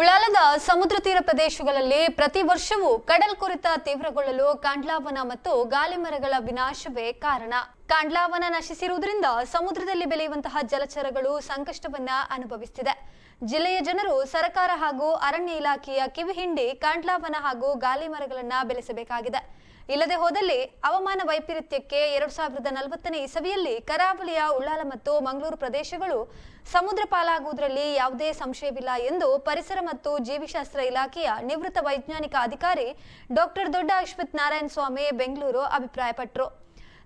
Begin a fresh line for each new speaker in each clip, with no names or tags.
ಉಳಾಲದ ಸಮುದ್ರ ತೀರ ಪ್ರದೇಶಗಳಲ್ಲಿ ಪ್ರತಿ ವರ್ಷವೂ ಕಡಲ್ ಕುರಿತ ತೀವ್ರಗೊಳ್ಳಲು ಕಾಂಡ್ಲಾವನ ಮತ್ತು ಗಾಳಿಮರಗಳ ವಿನಾಶವೇ ಕಾರಣ. ಕಾಂಡ್ಲಾವನ ನಶಿಸಿರುವುದರಿಂದ ಸಮುದ್ರದಲ್ಲಿ ಬೆಳೆಯುವಂತಹ ಜಲಚರಗಳು ಸಂಕಷ್ಟವನ್ನ ಅನುಭವಿಸುತ್ತಿದೆ ಜಿಲ್ಲೆಯ ಜನರು ಸರ್ಕಾರ ಹಾಗೂ ಅರಣ್ಯ ಇಲಾಖೆಯ ಕಿವಿ ಹಿಂಡಿ ಕಾಂಡ್ಲಾವನ ಹಾಗೂ ಗಾಲಿ ಮರಗಳನ್ನ ಬೆಳೆಸಬೇಕಾಗಿದೆ. ಇಲ್ಲದೆ ಹೋದಲ್ಲಿ ಹವಾಮಾನ ವೈಪರೀತ್ಯಕ್ಕೆ ಎರಡ್ ಸಾವಿರದ ನಲವತ್ತನೇ ಇಸವಿಯಲ್ಲಿ ಕರಾವಳಿಯ ಉಳ್ಳಾಲ ಮತ್ತು ಮಂಗಳೂರು ಪ್ರದೇಶಗಳು ಸಮುದ್ರ ಪಾಲಾಗುವುದರಲ್ಲಿ ಯಾವುದೇ ಸಂಶಯವಿಲ್ಲ ಎಂದು ಪರಿಸರ ಮತ್ತು ಜೀವಿಶಾಸ್ತ್ರ ಇಲಾಖೆಯ ನಿವೃತ್ತ ವೈಜ್ಞಾನಿಕ ಅಧಿಕಾರಿ ಡಾಕ್ಟರ್ ದೊಡ್ಡ ಅಶ್ವಥ್ ನಾರಾಯಣ ಸ್ವಾಮಿ ಬೆಂಗಳೂರು ಅಭಿಪ್ರಾಯಪಟ್ಟರು.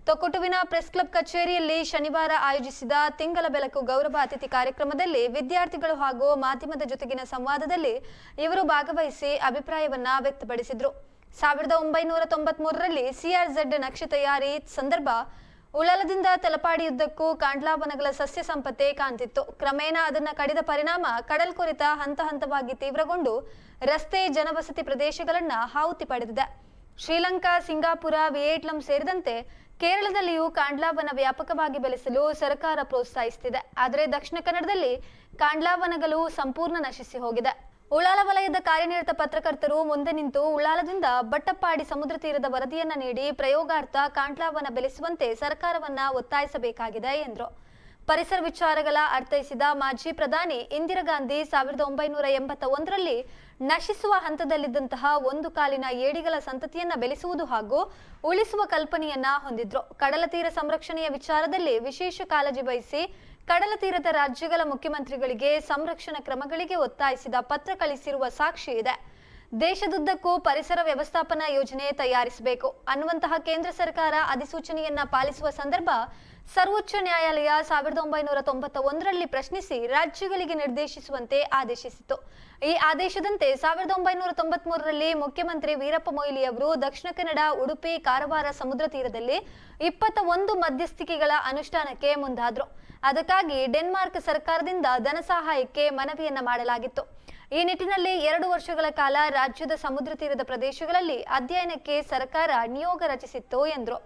ತೊಕ್ಕೊಟುವಿನ ಪ್ರೆಸ್ ಕ್ಲಬ್ ಕಚೇರಿಯಲ್ಲಿ ಶನಿವಾರ ಆಯೋಜಿಸಿದ ತಿಂಗಳ ಬೆಳಕು ಗೌರವ ಅತಿಥಿ ಕಾರ್ಯಕ್ರಮದಲ್ಲಿ ವಿದ್ಯಾರ್ಥಿಗಳು ಹಾಗೂ ಮಾಧ್ಯಮದ ಜೊತೆಗಿನ ಸಂವಾದದಲ್ಲಿ ಇವರು ಭಾಗವಹಿಸಿ ಅಭಿಪ್ರಾಯವನ್ನ ವ್ಯಕ್ತಪಡಿಸಿದ್ರು. ಸಾವಿರದ ಒಂಬೈನೂರ ತೊಂಬತ್ ಮೂರರಲ್ಲಿ ಸಿಆರ್ಝೆಡ್ ನಕ್ಷೆ ತಯಾರಿ ಸಂದರ್ಭ ಉಳಲದಿಂದ ತಲಪಾಡಿಯುದ್ದಕ್ಕೂ ಕಾಂಡ್ಲಾವನಗಳ ಸಸ್ಯ ಸಂಪತ್ತೆ ಕಾಣ್ತಿತ್ತು. ಕ್ರಮೇಣ ಅದನ್ನ ಕಡಿದ ಪರಿಣಾಮ ಕಡಲ್ಕೊರೆತ ಹಂತ ಹಂತವಾಗಿ ತೀವ್ರಗೊಂಡು ರಸ್ತೆ ಜನವಸತಿ ಪ್ರದೇಶಗಳನ್ನ ಹಾವುತಿ ಪಡೆದಿದೆ. ಶ್ರೀಲಂಕಾ, ಸಿಂಗಾಪುರ, ವಿಯೆಟ್ನಾಂ ಸೇರಿದಂತೆ ಕೇರಳದಲ್ಲಿಯೂ ಕಾಂಡ್ಲಾವನ ವ್ಯಾಪಕವಾಗಿ ಬೆಳೆಸಲು ಸರ್ಕಾರ ಪ್ರೋತ್ಸಾಹಿಸುತ್ತಿದೆ ಆದರೆ ದಕ್ಷಿಣ ಕನ್ನಡದಲ್ಲಿ ಕಾಂಡ್ಲಾವನಗಳು ಸಂಪೂರ್ಣ ನಶಿಸಿ ಹೋಗಿದೆ. ಉಳ್ಳಾಲ ವಲಯದ ಕಾರ್ಯನಿರತ ಪತ್ರಕರ್ತರು ಮುಂದೆ ನಿಂತು ಉಳ್ಳಾಲದಿಂದ ಬಟ್ಟಪ್ಪಾಡಿ ಸಮುದ್ರ ತೀರದ ವರದಿಯನ್ನ ನೀಡಿ ಪ್ರಯೋಗಾರ್ಥ ಕಾಂಟ್ಲಾವನ್ನ ಬೆಳೆಸುವಂತೆ ಸರ್ಕಾರವನ್ನ ಒತ್ತಾಯಿಸಬೇಕಾಗಿದೆ ಎಂದರು. ಪರಿಸರ ವಿಚಾರಗಳ ಅರ್ಥೈಸಿದ ಮಾಜಿ ಪ್ರಧಾನಿ ಇಂದಿರಾ ಗಾಂಧಿ ಸಾವಿರದ ಒಂಬೈನೂರ ಎಂಬತ್ತ ಒಂದರಲ್ಲಿ ನಶಿಸುವ ಹಂತದಲ್ಲಿದ್ದಂತಹ ಒಂದು ಕಾಲಿನ ಏಡಿಗಳ ಸಂತತಿಯನ್ನ ಬೆಳೆಸುವುದು ಹಾಗೂ ಉಳಿಸುವ ಕಲ್ಪನೆಯನ್ನ ಹೊಂದಿದ್ರು. ಕಡಲ ತೀರ ಸಂರಕ್ಷಣೆಯ ವಿಚಾರದಲ್ಲಿ ವಿಶೇಷ ಕಾಳಜಿ ವಹಿಸಿ ಕಡಲ ತೀರದ ರಾಜ್ಯಗಳ ಮುಖ್ಯಮಂತ್ರಿಗಳಿಗೆ ಸಂರಕ್ಷಣಾ ಕ್ರಮಗಳಿಗೆ ಒತ್ತಾಯಿಸಿದ ಪತ್ರ ಕಳಿಸಿರುವ ಸಾಕ್ಷಿ ಇದೆ. ದೇಶದುದ್ದಕ್ಕೂ ಪರಿಸರ ವ್ಯವಸ್ಥಾಪನಾ ಯೋಜನೆ ತಯಾರಿಸಬೇಕು. ಅನ್ನುವಂತಹ ಕೇಂದ್ರ ಸರ್ಕಾರ ಅಧಿಸೂಚನೆಯನ್ನ ಪಾಲಿಸುವ ಸಂದರ್ಭ ಸರ್ವೋಚ್ಚ ನ್ಯಾಯಾಲಯ ಸಾವಿರದ ಒಂಬೈನೂರ ತೊಂಬತ್ತ ಒಂದರಲ್ಲಿ ಪ್ರಶ್ನಿಸಿ ರಾಜ್ಯಗಳಿಗೆ ನಿರ್ದೇಶಿಸುವಂತೆ ಆದೇಶಿಸಿತು ಈ ಆದೇಶದಂತೆ ಸಾವಿರದ ಒಂಬೈನೂರ ತೊಂಬತ್ ಮೂರರಲ್ಲಿ ಮುಖ್ಯಮಂತ್ರಿ ವೀರಪ್ಪ ಮೊಯ್ಲಿ ಅವರು ದಕ್ಷಿಣ ಕನ್ನಡ, ಉಡುಪಿ, ಕಾರವಾರ, ಸಮುದ್ರ ತೀರದಲ್ಲಿ ಇಪ್ಪತ್ತ ಒಂದು ಮಧ್ಯಸ್ಥಿಕೆಗಳ ಅನುಷ್ಠಾನಕ್ಕೆ ಮುಂದಾದ್ರು. ಅದಕ್ಕಾಗಿ ಡೆನ್ಮಾರ್ಕ್ ಸರ್ಕಾರದಿಂದ ಧನ ಸಹಾಯಕ್ಕೆ ಮನವಿಯನ್ನ ಮಾಡಲಾಗಿತ್ತು. ಈ ನಿಟ್ಟಿನಲ್ಲಿ ಎರಡು ವರ್ಷಗಳ ಕಾಲ ರಾಜ್ಯದ ಸಮುದ್ರ ತೀರದ ಪ್ರದೇಶಗಳಲ್ಲಿ ಅಧ್ಯಯನಕ್ಕೆ ಸರ್ಕಾರ ನಿಯೋಗ ರಚಿಸಿತ್ತು ಎಂದರು.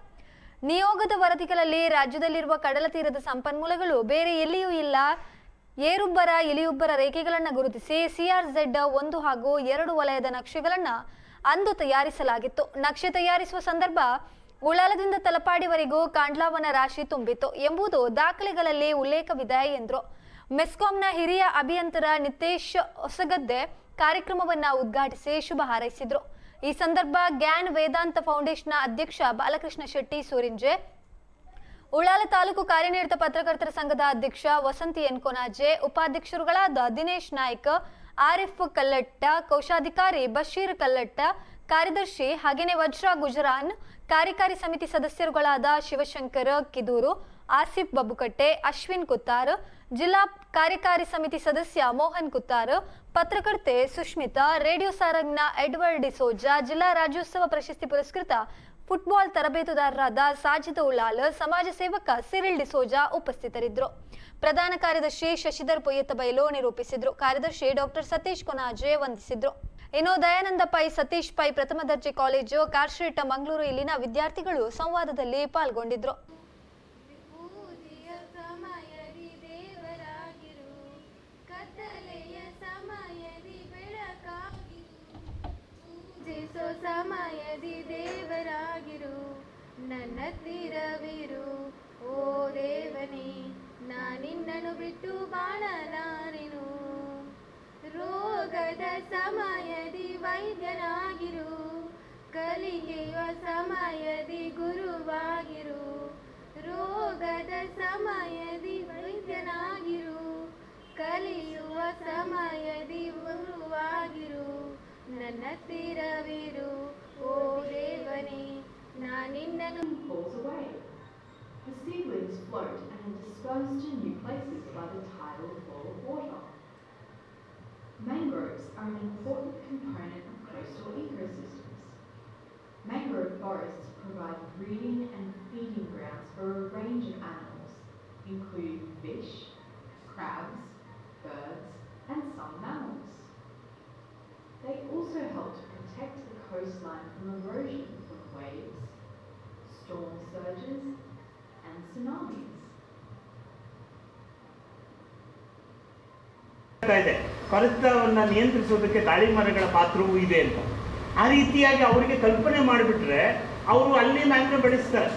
ನಿಯೋಗದ ವರದಿಗಳಲ್ಲಿ ರಾಜ್ಯದಲ್ಲಿರುವ ಕಡಲ ತೀರದ ಸಂಪನ್ಮೂಲಗಳು ಬೇರೆ ಎಲ್ಲಿಯೂ ಇಲ್ಲ. ಏರುಬ್ಬರ ಇಲಿಯುಬ್ಬರ ರೇಖೆಗಳನ್ನು ಗುರುತಿಸಿ ಸಿಆರ್ಝೆಡ್ ಒಂದು ಹಾಗೂ ಎರಡು ವಲಯದ ನಕ್ಷೆಗಳನ್ನು ಅಂದು ತಯಾರಿಸಲಾಗಿತ್ತು. ನಕ್ಷೆ ತಯಾರಿಸುವ ಸಂದರ್ಭ ಉಳಾಲದಿಂದ ತಲಪಾಡಿವರೆಗೂ ಕಾಂಡ್ಲಾವನ ರಾಶಿ ತುಂಬಿತ್ತು ಎಂಬುದು ದಾಖಲೆಗಳಲ್ಲಿ ಉಲ್ಲೇಖವಿದೆ ಎಂದರು. ಮೆಸ್ಕಾಂನ ಹಿರಿಯ ಅಭಿಯಂತರ ನಿತೇಶ್ ಹೊಸಗದ್ದೆ ಕಾರ್ಯಕ್ರಮವನ್ನ ಉದ್ಘಾಟಿಸಿ ಶುಭ ಹಾರೈಸಿದ್ರು. ಈ ಸಂದರ್ಭ ಗ್ಯಾನ್ ವೇದಾಂತ ಫೌಂಡೇಶನ್ನ ಅಧ್ಯಕ್ಷ ಬಾಲಕೃಷ್ಣ ಶೆಟ್ಟಿ ಸೂರಿಂಜೆ, ಉಳ್ಳಾಲ ತಾಲೂಕು ಕಾರ್ಯನಿರತ ಪತ್ರಕರ್ತರ ಸಂಘದ ಅಧ್ಯಕ್ಷ ವಸಂತಿ ಎನ್ ಕೊನಾಜೆ, ಉಪಾಧ್ಯಕ್ಷರುಗಳಾದ ದಿನೇಶ್ ನಾಯ್ಕ, ಆರಿಫ್ ಕಲ್ಲಟ್ಟ, ಕೋಶಾಧಿಕಾರಿ ಬಶೀರ್ ಕಲ್ಲಟ್ಟ, ಕಾರ್ಯದರ್ಶಿ ಹಾಗೇನೆ ವಜ್ರ ಗುಜರಾನ್, ಕಾರ್ಯಕಾರಿ ಸಮಿತಿ ಸದಸ್ಯರುಗಳಾದ ಶಿವಶಂಕರ್ ಕಿದೂರು, ಆಸಿಫ್ ಬಬುಕಟ್ಟೆ, ಅಶ್ವಿನ್ ಕುತ್ತಾರ್, ಜಿಲ್ಲಾ ಕಾರ್ಯಕಾರಿ ಸಮಿತಿ ಸದಸ್ಯ ಮೋಹನ್ ಕುತ್ತಾರ್ ಪತ್ರಕರ್ತೆ ಸುಷ್ಮಿತಾ, ರೇಡಿಯೋ ಸಾರಂಗ್ನ ಎಡ್ವರ್ಡ್ ಡಿಸೋಜಾ ಜಿಲ್ಲಾ ರಾಜ್ಯೋತ್ಸವ ಪ್ರಶಸ್ತಿ ಪುರಸ್ಕೃತ ಫುಟ್ಬಾಲ್ ತರಬೇತುದಾರರಾದ ಸಾಜಿದ್ ಉಳ್ಳಾಲ್ ಸಮಾಜ ಸೇವಕ ಸಿರಿಲ್ ಡಿಸೋಜಾ ಉಪಸ್ಥಿತರಿದ್ದರು. ಪ್ರಧಾನ ಕಾರ್ಯದರ್ಶಿ ಶಶಿಧರ್ ಪೊಯ್ಯತ್ತ ಬೈಲೋ ನಿರೂಪಿಸಿದ್ರು. ಕಾರ್ಯದರ್ಶಿ ಡಾಕ್ಟರ್ ಸತೀಶ್ ಕೊನಾಜೆ ವಂದಿಸಿದ್ರು. ಇನ್ನು ದಯಾನಂದ ಪೈ, ಸತೀಶ್ ಪೈ ಪ್ರಥಮ ದರ್ಜೆ ಕಾಲೇಜು, ಕಾರ್ಶ್ರೀಟ ಮಂಗಳೂರು, ಇಲ್ಲಿನ ವಿದ್ಯಾರ್ಥಿಗಳು ಸಂವಾದದಲ್ಲಿ ಪಾಲ್ಗೊಂಡಿದ್ರು.
ನನ್ನ ತೀರವಿರು ಓ ದೇವನೇ ನಾನಿನ್ನನು ಬಿಟ್ಟು ಬಾಳಲಾರೆನು. ರೋಗದ ಸಮಯದಿ ವೈದ್ಯನಾಗಿರು, ಕಲಿಗೆಯ ಸಮಯದಿ ಗುರುವಾಗಿರು. ರೋಗದ ಸಮಯದಿ ವೈದ್ಯನಾಗಿರು, ಕಲಿಯುವ ಸಮಯದಿ ಗುರುವಾಗಿರು. ನನ್ನ ತೀರವಿರು ಓ ದೇವನೇ ನಾನಿನ್ನನು
falls away. The seedlings float and are dispersed to new places by the tidal flow of water. Mangroves are an important component of coastal ecosystems. Mangrove forests provide breeding and feeding grounds for a range of animals, including fish, crabs, birds, and some mammals. They also help to protect the coastline from erosion from waves, storm surges, and tsunamis.
ಇದೆ ನಿಯಂತ್ರಿಸೋದಕ್ಕೆ ದಾಳಿ ಮರಗಳ ಪಾತ್ರವೂ ಇದೆ ಅಂತ. ಆ ರೀತಿಯಾಗಿ ಅವರಿಗೆ ಕಲ್ಪನೆ ಮಾಡಿಬಿಟ್ರೆ ಅವರು ಅಲ್ಲಿ ಮ್ಯಾಂಗ್ರೋ ಬೆಳೆಸ್ತಾರೆ.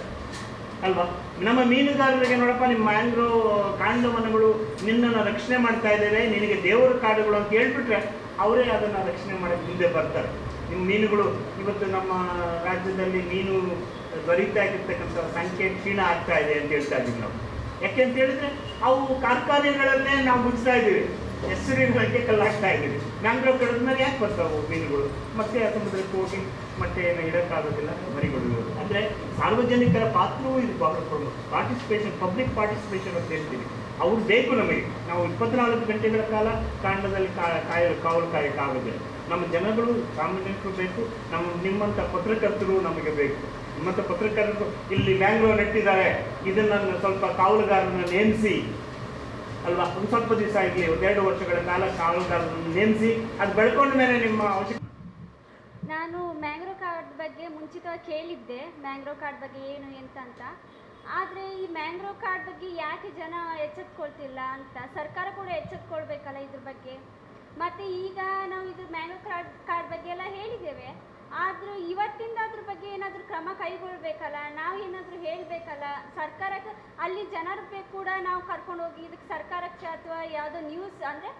ಅಲ್ವಾ? ನಮ್ಮ ಮೀನುಗಾರರಿಗೆ ನೋಡಪ್ಪ ನಿಮ್ಮ ಮ್ಯಾಂಗ್ರೋ ಕಾಂಡವನಗಳು ನಿನ್ನನ್ನು ರಕ್ಷಣೆ ಮಾಡ್ತಾ ಇದ್ದೇವೆ ನಿನಗೆ ದೇವರ ಕಾಡುಗಳು ಅಂತ ಹೇಳ್ಬಿಟ್ರೆ ಅವರೇ ಅದನ್ನು ರಕ್ಷಣೆ ಮಾಡಕ್ಕೆ ಮುಂದೆ ಬರ್ತಾರೆ. ನಿಮ್ಮ ಮೀನುಗಳು ಇವತ್ತು ನಮ್ಮ ರಾಜ್ಯದಲ್ಲಿ ಮೀನು ದೊರೀತಾ ಇರ್ತಕ್ಕಂಥ ಸಂಖ್ಯೆ ಕ್ಷೀಣ ಆಗ್ತಾ ಇದೆ ಅಂತ ಹೇಳ್ತಾ ಇದ್ದೀವಿ ನಾವು. ಯಾಕೆ ಅಂತ ಹೇಳಿದ್ರೆ, ಅವು ಕಾರ್ಖಾನೆಗಳನ್ನೇ ನಾವು ಮುಚ್ಚಾ ಇದ್ದೀವಿ. ಹೆಸರಿನ ಬಗ್ಗೆ ಕಲ್ಲಾಗ್ತಾ ಇದ್ದೀವಿ. ಮ್ಯಾಂಗ್ರೋವ್ ಕಡಿದ್ಮೇಲೆ ಯಾಕೆ ಬರ್ತಾವು ಮೀನುಗಳು? ಮತ್ತೆ ಸಮುದ್ರಕ್ಕೆ ಹೋಗಿ ಮತ್ತೆ ಏನು ಇಡಕ್ಕಾಗೋದಿಲ್ಲ ಮರಿಗಳು ಅಂದರೆ ಸಾರ್ವಜನಿಕರ ಪಾತ್ರವೂ ಇದು ಬಹಳ ಪ್ರಮುಖ ಪಾರ್ಟಿಸಿಪೇಷನ್ ಪಬ್ಲಿಕ್ ಪಾರ್ಟಿಸಿಪೇಷನ್ ಅಂತ ಹೇಳ್ತೀವಿ. ಅವ್ರು ಬೇಕು ನಮಗೆ. ನಾವು ಇಪ್ಪತ್ನಾಲ್ಕು ಗಂಟೆಗಳ ಕಾಲ ಕಾಂಡದಲ್ಲಿ ಕಾಯ ಕಾವಲು ಕಾಯಕ್ಕಾಗೋದಿಲ್ಲ. ನಮ್ಮ ಜನಗಳು ಸಾರ್ವಜನಿಕರು ಬೇಕು. ನಮ್ಮ ನಿಮ್ಮಂಥ ಪತ್ರಕರ್ತರು ನಮಗೆ ಬೇಕು. ನಿಮ್ಮಂಥ ಪತ್ರಕರ್ತರು ಇಲ್ಲಿ ಬ್ಯಾಂಗ್ಳೂರ್ ನೆಟ್ಟಿದ್ದಾರೆ. ಇದನ್ನು ಸ್ವಲ್ಪ ಕಾವಲುಗಾರನ ನೇಮಿಸಿ, ಅಲ್ವಾ? ಒಂದು ಸ್ವಲ್ಪ ದಿವಸ ಇರಲಿ ಒಂದೆರಡು ವರ್ಷಗಳ ಕಾಲ ಕಾವಲುಗಾರರನ್ನು ನೇಮಿಸಿ, ಅದು ಬೆಳ್ಕೊಂಡ ಮೇಲೆ ನಿಮ್ಮ ಅವಶ್ಯಕ
ನಾನು ಮ್ಯಾಂಗ್ರೋ ಕಾರ್ಡ್ ಬಗ್ಗೆ ಮುಂಚಿತವಾಗಿ ಕೇಳಿದ್ದೆ ಮ್ಯಾಂಗ್ರೋ ಕಾರ್ಡ್ ಬಗ್ಗೆ ಏನು ಎಂತ ಅಂತ. ಆದರೆ ಈ ಮ್ಯಾಂಗ್ರೋ ಕಾರ್ಡ್ ಬಗ್ಗೆ ಯಾಕೆ ಜನ ಎಚ್ಚೆತ್ಕೊಳ್ತಿಲ್ಲ ಅಂತ, ಸರ್ಕಾರ ಕೂಡ ಎಚ್ಚೆತ್ಕೊಳ್ಬೇಕಲ್ಲ ಇದ್ರ ಬಗ್ಗೆ? ಮತ್ತು ಈಗ ನಾವು ಇದು ಮ್ಯಾಂಗ್ರೋ ಕಾರ್ಡ್ ಕಾರ್ಡ್ ಬಗ್ಗೆ ಎಲ್ಲ ಹೇಳಿದ್ದೇವೆ. ಆದರೂ ಇವತ್ತಿಂದ ಅದ್ರ ಬಗ್ಗೆ ಏನಾದರೂ ಕ್ರಮ ಕೈಗೊಳ್ಬೇಕಲ್ಲ? ನಾವು ಏನಾದರೂ ಹೇಳಬೇಕಲ್ಲ? ಸರ್ಕಾರಕ್ಕೆ ಅಲ್ಲಿ ಜನರ ಕೂಡ ನಾವು ಕರ್ಕೊಂಡು ಹೋಗಿ ಇದಕ್ಕೆ ಸರ್ಕಾರಕ್ಕೆ ಅಥವಾ ಯಾವುದೋ ನ್ಯೂಸ್ ಅಂದರೆ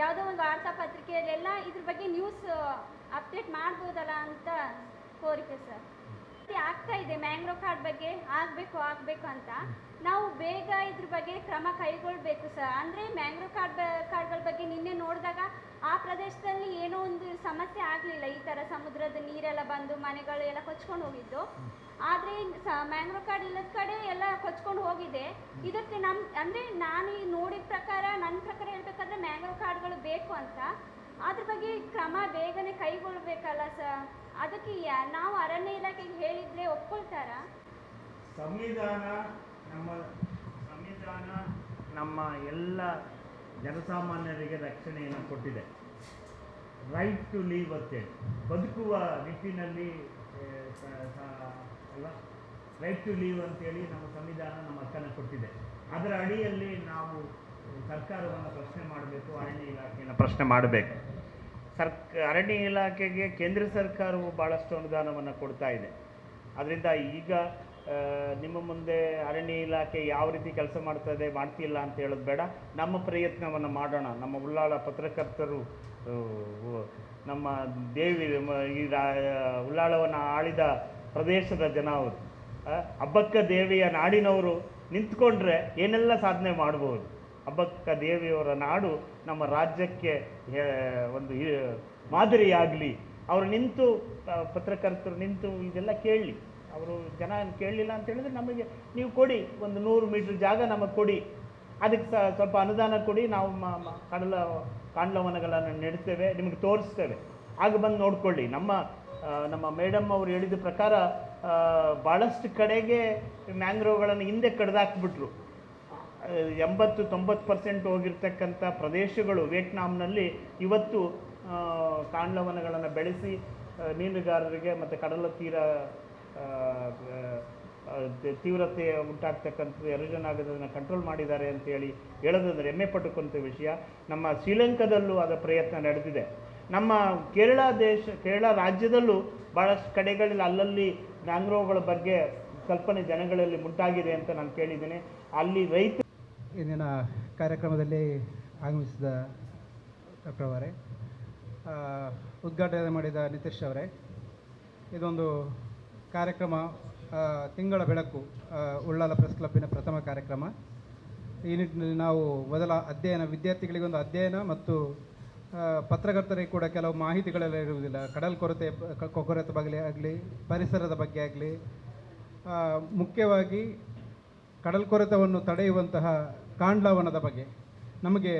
ಯಾವುದೋ ಒಂದು ವಾರ್ತಾಪತ್ರಿಕೆಯಲ್ಲೆಲ್ಲ ಇದ್ರ ಬಗ್ಗೆ ನ್ಯೂಸ್ ಅಪ್ಡೇಟ್ ಮಾಡ್ಬೋದಲ್ಲ ಅಂತ ಕೋರಿಕೆ ಸರ್. ಆಗ್ತಾ ಇದೆ ಮ್ಯಾಂಗ್ರೋ ಕಾರ್ಡ್ ಬಗ್ಗೆ. ಆಗಬೇಕು ಆಗಬೇಕು ಅಂತ. ನಾವು ಬೇಗ ಇದ್ರ ಬಗ್ಗೆ ಕ್ರಮ ಕೈಗೊಳ್ಬೇಕು ಸರ್. ಅಂದರೆ ಮ್ಯಾಂಗ್ರೋ ಕಾರ್ಡ್ ಕಾರ್ಡ್ಗಳ ಬಗ್ಗೆ ನಿನ್ನೆ ನೋಡಿದಾಗ ಆ ಪ್ರದೇಶದಲ್ಲಿ ಏನೋ ಒಂದು ಸಮಸ್ಯೆ ಆಗಲಿಲ್ಲ. ಈ ಥರ ಸಮುದ್ರದ ನೀರೆಲ್ಲ ಬಂದು ಮನೆಗಳು ಎಲ್ಲ ಕೊಚ್ಕೊಂಡು ಹೋಗಿದ್ದು. ಆದರೆ ಸ ಮ್ಯಾಂಗ್ರೋ ಕಾರ್ಡ್ ಇಲ್ಲದ ಕಡೆ ಎಲ್ಲ ಕೊಚ್ಕೊಂಡು ಹೋಗಿದೆ. ಇದಕ್ಕೆ ನಮ್ಮ ಅಂದರೆ ನಾನು ನೋಡಿದ ಪ್ರಕಾರ ನನ್ನ ಪ್ರಕಾರ ಹೇಳ್ಬೇಕಾದ್ರೆ ಮ್ಯಾಂಗ್ರೋ ಕಾರ್ಡ್ಗಳು ಬೇಕು ಅಂತ. ಅದ್ರ ಬಗ್ಗೆ ಕ್ರಮ ಬೇಗನೆ ಕೈಗೊಳ್ಬೇಕಲ್ಲ ಸರ್. ಅದಕ್ಕೆ ನಾವು ಅರಣ್ಯ ಇಲಾಖೆಗೆ ಹೇಳಿದ್ರೆ ಒಪ್ಕೊಳ್ತಾರ?
ಸಂವಿಧಾನ ನಮ್ಮ ಸಂವಿಧಾನ ನಮ್ಮ ಎಲ್ಲ ಜನಸಾಮಾನ್ಯರಿಗೆ ರಕ್ಷಣೆಯನ್ನು ಕೊಟ್ಟಿದೆ. ರೈಟ್ ಟು ಲೀವ್ ಅಂತೇಳಿ. ಬದುಕುವ ನಿಟ್ಟಿನಲ್ಲಿ ಅಲ್ಲ? ರೈಟ್ ಟು ಲೀವ್ ಅಂತೇಳಿ ನಮ್ಮ ಸಂವಿಧಾನ ನಮ್ಮ ಹಕ್ಕನ್ನು ಕೊಟ್ಟಿದೆ. ಅದರ ಅಡಿಯಲ್ಲಿ ನಾವು ಸರ್ಕಾರವನ್ನು ಪ್ರಶ್ನೆ ಮಾಡಬೇಕು, ಅರಣ್ಯ ಇಲಾಖೆಯನ್ನು ಪ್ರಶ್ನೆ ಮಾಡಬೇಕು. ಸರ್ಕ, ಅರಣ್ಯ ಇಲಾಖೆಗೆ ಕೇಂದ್ರ ಸರ್ಕಾರವು ಭಾಳಷ್ಟು ಅನುದಾನವನ್ನು ಕೊಡ್ತಾ ಇದೆ. ಅದರಿಂದ ಈಗ ನಿಮ್ಮ ಮುಂದೆ ಅರಣ್ಯ ಇಲಾಖೆ ಯಾವ ರೀತಿ ಕೆಲಸ ಮಾಡ್ತದೆ ಮಾಡ್ತಿಲ್ಲ ಅಂತ ಹೇಳೋದು ಬೇಡ. ನಮ್ಮ ಪ್ರಯತ್ನವನ್ನು ಮಾಡೋಣ. ನಮ್ಮ ಉಳ್ಳಾಳ ಪತ್ರಕರ್ತರು ನಮ್ಮ ದೇವಿ ಈ ಉಳ್ಳಾಳವನ್ನು ಆಳಿದ ಪ್ರದೇಶದ ಜನ ಅವರು. ಹಬ್ಬಕ್ಕ ದೇವಿಯ ನಾಡಿನವರು ನಿಂತ್ಕೊಂಡ್ರೆ ಏನೆಲ್ಲ ಸಾಧನೆ ಮಾಡ್ಬೋದು? ಹಬ್ಬಕ್ಕ ದೇವಿಯವರ ನಾಡು ನಮ್ಮ ರಾಜ್ಯಕ್ಕೆ ಒಂದು ಮಾದರಿಯಾಗಲಿ. ಅವರು ನಿಂತು ಪತ್ರಕರ್ತರು ನಿಂತು ಇದೆಲ್ಲ ಕೇಳಲಿ ಅವರು ಜನ ಕೇಳಲಿಲ್ಲ ಅಂತ ಹೇಳಿದ್ರೆ ನಮಗೆ ನೀವು ಕೊಡಿ, ಒಂದು ನೂರು ಮೀಟ್ರ್ ಜಾಗ ನಮಗೆ ಕೊಡಿ. ಅದಕ್ಕೆ ಸ್ವಲ್ಪ ಅನುದಾನ ಕೊಡಿ, ನಾವು ಕಡಲ ಕಾಂಡವನಗಳನ್ನು ನೆಡ್ತೇವೆ, ನಿಮಗೆ ತೋರಿಸ್ತೇವೆ. ಆಗ ಬಂದು ನೋಡ್ಕೊಳ್ಳಿ. ನಮ್ಮ ನಮ್ಮ ಮೇಡಮ್ ಅವರು ಹೇಳಿದ ಪ್ರಕಾರ ಭಾಳಷ್ಟು ಕಡೆಗೆ ಮ್ಯಾಂಗ್ರೋವ್ಗಳನ್ನು ಹಿಂದೆ ಕಡ್ದಾಕ್ಬಿಟ್ರು. ಎಂಬತ್ತು ತೊಂಬತ್ತು ಪರ್ಸೆಂಟ್ ಹೋಗಿರ್ತಕ್ಕಂಥ ಪ್ರದೇಶಗಳು ವಿಯೆಟ್ನಾಂನಲ್ಲಿ ಇವತ್ತು ಕಾಂಡಲವನಗಳನ್ನು ಬೆಳೆಸಿ ಮೀನುಗಾರರಿಗೆ ಮತ್ತು ಕಡಲ ತೀರ ತೀವ್ರತೆ ಉಂಟಾಗ್ತಕ್ಕಂಥದ್ದು ಎರಜನ್ ಆಗೋದನ್ನು ಕಂಟ್ರೋಲ್ ಮಾಡಿದ್ದಾರೆ ಅಂತೇಳಿ ಹೇಳೋದಂದ್ರೆ ಹೆಮ್ಮೆ ಪಟ್ಟುಕೊಂಥ ವಿಷಯ. ನಮ್ಮ ಶ್ರೀಲಂಕಾದಲ್ಲೂ ಅದರ ಪ್ರಯತ್ನ ನಡೆದಿದೆ. ನಮ್ಮ ಕೇರಳ ದೇಶ, ಕೇರಳ ರಾಜ್ಯದಲ್ಲೂ ಭಾಳಷ್ಟು ಕಡೆಗಳಲ್ಲಿ ಅಲ್ಲಲ್ಲಿ ಮ್ಯಾಂಗ್ರೋವ್ಗಳ ಬಗ್ಗೆ ಕಲ್ಪನೆ ಜನಗಳಲ್ಲಿ ಮುಂಟಾಗಿದೆ ಅಂತ ನಾನು ಕೇಳಿದ್ದೇನೆ. ಅಲ್ಲಿ ರೈತ
ಇಂದಿನ ಕಾರ್ಯಕ್ರಮದಲ್ಲಿ ಆಗಮಿಸಿದ ಡಾಕ್ಟರ್ ಅವರೇ ಉದ್ಘಾಟನೆ ಮಾಡಿದ ನಿತೀಶ್ ಅವರೇ, ಇದೊಂದು ಕಾರ್ಯಕ್ರಮ ತಿಂಗಳ ಬೆಳಕು ಉಳ್ಳಾಲ ಪ್ರೆಸ್ ಕ್ಲಬ್ಬಿನ ಪ್ರಥಮ ಕಾರ್ಯಕ್ರಮ. ಈ ನಿಟ್ಟಿನಲ್ಲಿ ನಾವು ಮೊದಲ ಅಧ್ಯಯನ, ವಿದ್ಯಾರ್ಥಿಗಳಿಗೊಂದು ಅಧ್ಯಯನ ಮತ್ತು ಪತ್ರಕರ್ತರಿಗೆ ಕೂಡ ಕೆಲವು ಮಾಹಿತಿಗಳೆಲ್ಲ ಇರುವುದಿಲ್ಲ. ಕಡಲ್ ಕೊರತೆ ಕೊರತೆ ಬಗ್ಗೆ ಆಗಲಿ, ಪರಿಸರದ ಬಗ್ಗೆ ಆಗಲಿ ಮುಖ್ಯವಾಗಿ ಕಡಲ್ಕೊರೆತವನ್ನು ತಡೆಯುವಂತಹ ಕಾಂಡ್ಲಾವನದ ಬಗ್ಗೆ ನಮಗೆ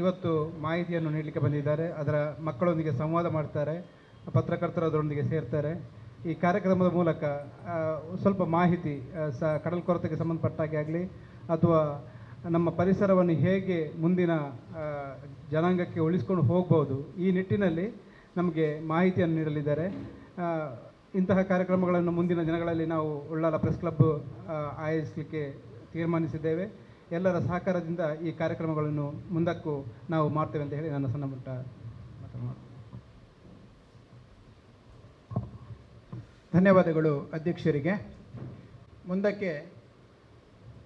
ಇವತ್ತು ಮಾಹಿತಿಯನ್ನು ನೀಡಲಿಕ್ಕೆ ಬಂದಿದ್ದಾರೆ. ಅದರ ಮಕ್ಕಳೊಂದಿಗೆ ಸಂವಾದ ಮಾಡ್ತಾರೆ ಪತ್ರಕರ್ತರು ಅದರೊಂದಿಗೆ ಸೇರ್ತಾರೆ. ಈ ಕಾರ್ಯಕ್ರಮದ ಮೂಲಕ ಸ್ವಲ್ಪ ಮಾಹಿತಿ ಸ, ಕಡಲ್ಕೊರೆತೆಗೆ ಸಂಬಂಧಪಟ್ಟಾಗೆ ಆಗಲಿ, ಅಥವಾ ನಮ್ಮ ಪರಿಸರವನ್ನು ಹೇಗೆ ಮುಂದಿನ ಜನಾಂಗಕ್ಕೆ ಉಳಿಸ್ಕೊಂಡು ಹೋಗ್ಬೋದು, ಈ ನಿಟ್ಟಿನಲ್ಲಿ ನಮಗೆ ಮಾಹಿತಿಯನ್ನು ನೀಡಲಿದ್ದಾರೆ. ಇಂತಹ ಕಾರ್ಯಕ್ರಮಗಳನ್ನು ಮುಂದಿನ ದಿನಗಳಲ್ಲಿ ನಾವು ಉಳ್ಳಾಲ ಪ್ರೆಸ್ ಕ್ಲಬ್ ಆಯೋಜಿಸಲಿಕ್ಕೆ ತೀರ್ಮಾನಿಸಿದ್ದೇವೆ.
ಎಲ್ಲರ ಸಹಕಾರದಿಂದ ಈ ಕಾರ್ಯಕ್ರಮಗಳನ್ನು ಮುಂದಕ್ಕೂ ನಾವು ಮಾಡ್ತೇವೆ ಅಂತ ಹೇಳಿ ನನ್ನ ಸಣ್ಣ ಪುಟ್ಟ ಧನ್ಯವಾದಗಳು ಅಧ್ಯಕ್ಷರಿಗೆ. ಮುಂದಕ್ಕೆ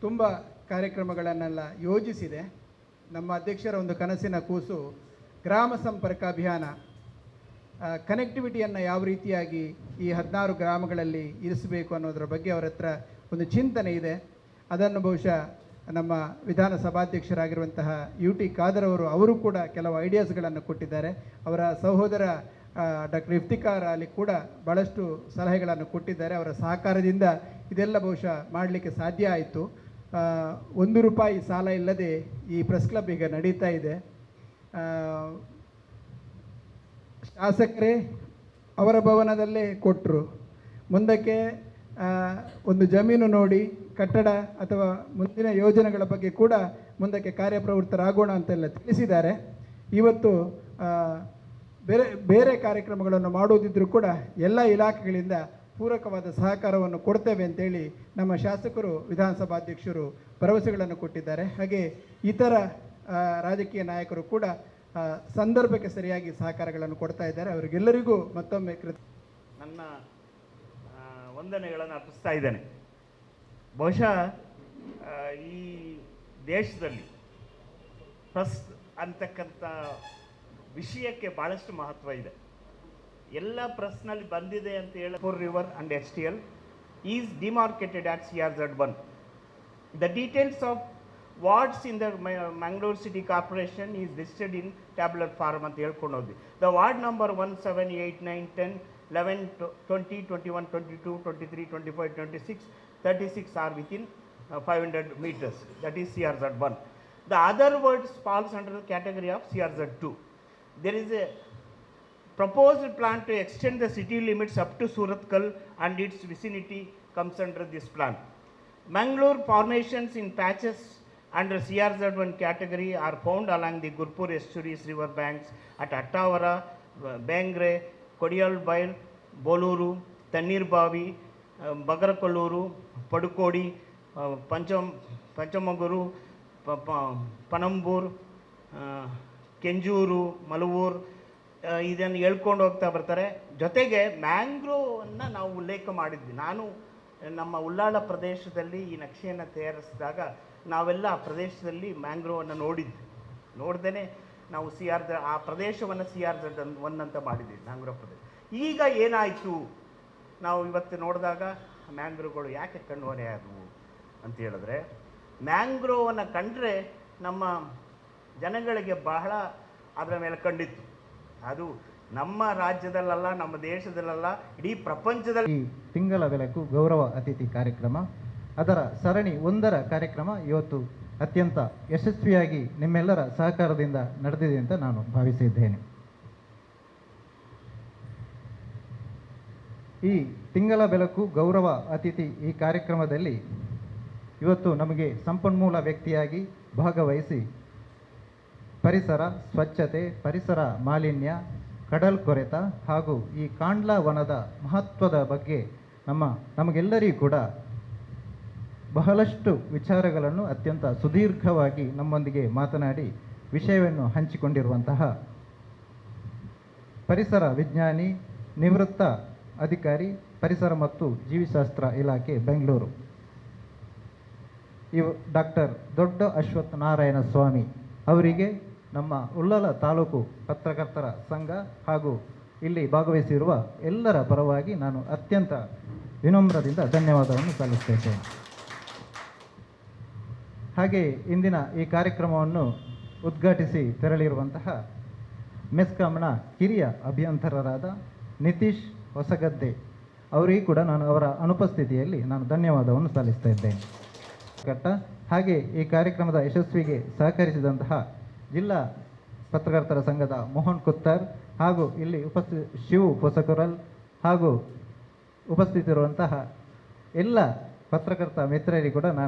ತುಂಬ ಕಾರ್ಯಕ್ರಮಗಳನ್ನೆಲ್ಲ ಯೋಜಿಸಿದೆ. ನಮ್ಮ ಅಧ್ಯಕ್ಷರ ಒಂದು ಕನಸಿನ ಕೂಸು ಗ್ರಾಮ ಸಂಪರ್ಕ ಅಭಿಯಾನ. ಕನೆಕ್ಟಿವಿಟಿಯನ್ನು ಯಾವ ರೀತಿಯಾಗಿ ಈ ಹದಿನಾರು ಗ್ರಾಮಗಳಲ್ಲಿ ಇರಿಸಬೇಕು ಅನ್ನೋದರ ಬಗ್ಗೆ ಅವರ ಹತ್ರ ಒಂದು ಚಿಂತನೆ ಇದೆ. ಅದನ್ನು ಬಹುಶಃ ನಮ್ಮ ವಿಧಾನಸಭಾಧ್ಯಕ್ಷರಾಗಿರುವಂತಹ ಯು ಟಿ ಖಾದರ್ ಅವರು ಅವರು ಕೂಡ ಕೆಲವು ಐಡಿಯಾಸ್ಗಳನ್ನು ಕೊಟ್ಟಿದ್ದಾರೆ. ಅವರ ಸಹೋದರ ಡಾಕ್ಟರ್ ಇಫ್ತಿಕಾರ್ ಅಲ್ಲಿ ಕೂಡ ಭಾಳಷ್ಟು ಸಲಹೆಗಳನ್ನು ಕೊಟ್ಟಿದ್ದಾರೆ. ಅವರ ಸಹಕಾರದಿಂದ ಇದೆಲ್ಲ ಬಹುಶಃ ಮಾಡಲಿಕ್ಕೆ ಸಾಧ್ಯ ಆಯಿತು. ಒಂದು ರೂಪಾಯಿ ಸಾಲ ಇಲ್ಲದೆ ಈ ಪ್ರೆಸ್ ಕ್ಲಬ್ ಈಗ ನಡೀತಾ ಇದೆ. ಶಾಸಕರೇ, ಅವರ ಭವನದಲ್ಲೇ ಕೊಟ್ಟರು ಮುಂದಕ್ಕೆ ಒಂದು ಜಮೀನು ನೋಡಿ ಕಟ್ಟಡ ಅಥವಾ ಮುಂದಿನ ಯೋಜನೆಗಳ ಬಗ್ಗೆ ಕೂಡ ಮುಂದಕ್ಕೆ ಕಾರ್ಯಪ್ರವೃತ್ತರಾಗೋಣ ಅಂತೆಲ್ಲ ತಿಳಿಸಿದ್ದಾರೆ. ಇವತ್ತು ಬೇರೆ ಬೇರೆ ಕಾರ್ಯಕ್ರಮಗಳನ್ನು ಮಾಡುವುದಿದ್ದರೂ ಕೂಡ ಎಲ್ಲ ಇಲಾಖೆಗಳಿಂದ ಪೂರಕವಾದ ಸಹಕಾರವನ್ನು ಕೊಡ್ತೇವೆ ಅಂತೇಳಿ ನಮ್ಮ ಶಾಸಕರು, ವಿಧಾನಸಭಾಧ್ಯಕ್ಷರು ಭರವಸೆಗಳನ್ನು ಕೊಟ್ಟಿದ್ದಾರೆ. ಹಾಗೆ ಇತರ ರಾಜಕೀಯ ನಾಯಕರು ಕೂಡ ಸಂದರ್ಭಕ್ಕೆ ಸರಿಯಾಗಿ ಸಹಕಾರಗಳನ್ನು ಕೊಡ್ತಾ ಇದ್ದಾರೆ. ಅವರಿಗೆಲ್ಲರಿಗೂ ಮತ್ತೊಮ್ಮೆ ಕೃತ
ನನ್ನ ವಂದನೆಗಳನ್ನು ಅರ್ಪಿಸ್ತಾ ಇದ್ದೇನೆ. ಬಹುಶಃ ಈ ದೇಶದಲ್ಲಿ ಪ್ರೆಸ್ ಅಂತಕ್ಕಂಥ ವಿಷಯಕ್ಕೆ ಭಾಳಷ್ಟು ಮಹತ್ವ ಇದೆ. ಎಲ್ಲ ಪ್ರೆಸ್ನಲ್ಲಿ ಬಂದಿದೆ ಅಂತ ಹೇಳಿ four river and S T L is demarcated at C R Z one the details of wards in the Mangalore city corporation is listed in tablet form ಅಂತ ಹೇಳ್ಕೊಂಡು ಹೋದ್ವಿ. The ward number one seven eight nine ten eleven twenty twenty one twenty two twenty three twenty five twenty six 36 are within uh, 500 meters, that is CRZ1. The other words falls under the category of CRZ2. There is a proposed plan to extend the city limits up to Suratkal and its vicinity comes under this plan. Mangalore formations in patches under CRZ1 category are found along the Gurpur estuaries river banks at Attawara, uh, Bangre, Kodiyal Bail, Boluru, Tanir Bavi, Bagarakoluru, Padukodi Pancham Panchamaguru Panambur Kenjuru Malavoor ಇದನ್ನು ಹೇಳ್ಕೊಂಡು ಹೋಗ್ತಾ ಬರ್ತಾರೆ. ಜೊತೆಗೆ ಮ್ಯಾಂಗ್ರೋವನ್ನು ನಾವು ಉಲ್ಲೇಖ ಮಾಡಿದ್ವಿ. ನಾನು ನಮ್ಮ ಉಳ್ಳಾಳ ಪ್ರದೇಶದಲ್ಲಿ ಈ ನಕ್ಷೆಯನ್ನು ತಯಾರಿಸಿದಾಗ ನಾವೆಲ್ಲ ಆ ಪ್ರದೇಶದಲ್ಲಿ ಮ್ಯಾಂಗ್ರೋವನ್ನು ನೋಡಿದ್ವಿ. ನೋಡ್ದೇ ನಾವು ಸಿ ಆರ್ ಆ ಪ್ರದೇಶವನ್ನು ಸಿ ಆರ್ ಝಡ್ ಒನ್ ಅಂತ ಮಾಡಿದ್ವಿ ಮ್ಯಾಂಗ್ರೋ ಪ್ರದೇಶ. ಈಗ ಏನಾಯಿತು? ನಾವು ಇವತ್ತು ನೋಡಿದಾಗ ಮ್ಯಾಂಗ್ರೋವ್ಗಳು ಯಾಕೆ ಕಣ್ಮರೆ ಆದವು ಅಂತ ಹೇಳಿದ್ರೆ, ಮ್ಯಾಂಗ್ರೋವನ್ನು ಕಂಡ್ರೆ ನಮ್ಮ ಜನಗಳಿಗೆ ಬಹಳ ಅದರ ಮೇಲೆ ಕಂಡಿತ್ತು ಅದು ನಮ್ಮ ರಾಜ್ಯದಲ್ಲಲ್ಲ, ನಮ್ಮ ದೇಶದಲ್ಲಲ್ಲ, ಇಡೀ ಪ್ರಪಂಚದಲ್ಲಿ
ಈ ತಿಂಗಳ ಬೆಳಕು ಗೌರವ ಅತಿಥಿ ಕಾರ್ಯಕ್ರಮ, ಅದರ ಸರಣಿ ಒಂದರ ಕಾರ್ಯಕ್ರಮ ಇವತ್ತು ಅತ್ಯಂತ ಯಶಸ್ವಿಯಾಗಿ ನಿಮ್ಮೆಲ್ಲರ ಸಹಕಾರದಿಂದ ನಡೆದಿದೆ ಅಂತ ನಾನು ಭಾವಿಸಿದ್ದೇನೆ. ಈ ತಿಂಗಳ ಬೆಳಕು ಗೌರವ ಅತಿಥಿ ಈ ಕಾರ್ಯಕ್ರಮದಲ್ಲಿ ಇವತ್ತು ನಮಗೆ ಸಂಪನ್ಮೂಲ ವ್ಯಕ್ತಿಯಾಗಿ ಭಾಗವಹಿಸಿ ಪರಿಸರ ಸ್ವಚ್ಛತೆ, ಪರಿಸರ ಮಾಲಿನ್ಯ, ಕಡಲ್ ಕೊರೆತ ಹಾಗೂ ಈ ಕಾಂಡ್ಲಾ ವನದ ಮಹತ್ವದ ಬಗ್ಗೆ ನಮ್ಮ ನಮಗೆಲ್ಲರಿಗೂ ಕೂಡ ಬಹಳಷ್ಟು ವಿಚಾರಗಳನ್ನು ಅತ್ಯಂತ ಸುದೀರ್ಘವಾಗಿ ನಮ್ಮೊಂದಿಗೆ ಮಾತನಾಡಿ ವಿಷಯವನ್ನು ಹಂಚಿಕೊಂಡಿರುವಂತಹ ಪರಿಸರ ವಿಜ್ಞಾನಿ ನಿವೃತ್ತ ಅಧಿಕಾರಿ, ಪರಿಸರ ಮತ್ತು ಜೀವಿಶಾಸ್ತ್ರ ಇಲಾಖೆ, ಬೆಂಗಳೂರು. ಇವು ಡಾಕ್ಟರ್ ದೊಡ್ಡ ಅಶ್ವತ್ಥ ನಾರಾಯಣ ಸ್ವಾಮಿ ಅವರಿಗೆ ನಮ್ಮ ಉಳ್ಳಲ ತಾಲೂಕು ಪತ್ರಕರ್ತರ ಸಂಘ ಹಾಗೂ ಇಲ್ಲಿ ಭಾಗವಹಿಸಿರುವ ಎಲ್ಲರ ಪರವಾಗಿ ನಾನು ಅತ್ಯಂತ ವಿನಮ್ರದಿಂದ ಧನ್ಯವಾದವನ್ನು ಸಲ್ಲಿಸುತ್ತೇನೆ. ಹಾಗೆ ಇಂದಿನ ಈ ಕಾರ್ಯಕ್ರಮವನ್ನು ಉದ್ಘಾಟಿಸಿ ತೆರಳಿರುವಂತಹ ಮೆಸ್ಕಾಂನ ಹಿರಿಯ ಅಭಿಯಂತರರಾದ ನಿತೀಶ್ ಹೊಸಗದ್ದೆ ಅವರಿಗೂ ಕೂಡ ನಾನು ಅವರ ಅನುಪಸ್ಥಿತಿಯಲ್ಲಿ ನಾನು ಧನ್ಯವಾದವನ್ನು ಸಲ್ಲಿಸ್ತಾ ಇದ್ದೇನೆ. ಘಟ್ಟ, ಹಾಗೆ ಈ ಕಾರ್ಯಕ್ರಮದ ಯಶಸ್ವಿಗೆ ಸಹಕರಿಸಿದಂತಹ ಜಿಲ್ಲಾ ಪತ್ರಕರ್ತರ ಸಂಘದ ಮೋಹನ್ ಕುತ್ತರ್ ಹಾಗೂ ಇಲ್ಲಿ ಉಪಸ್ಥಿತ ಶಿವು ಪೋಸಕುರಲ್ ಹಾಗೂ ಉಪಸ್ಥಿತಿರುವಂತಹ ಎಲ್ಲ ಪತ್ರಕರ್ತ ಮಿತ್ರರಿಗೆ ಕೂಡ ನಾನು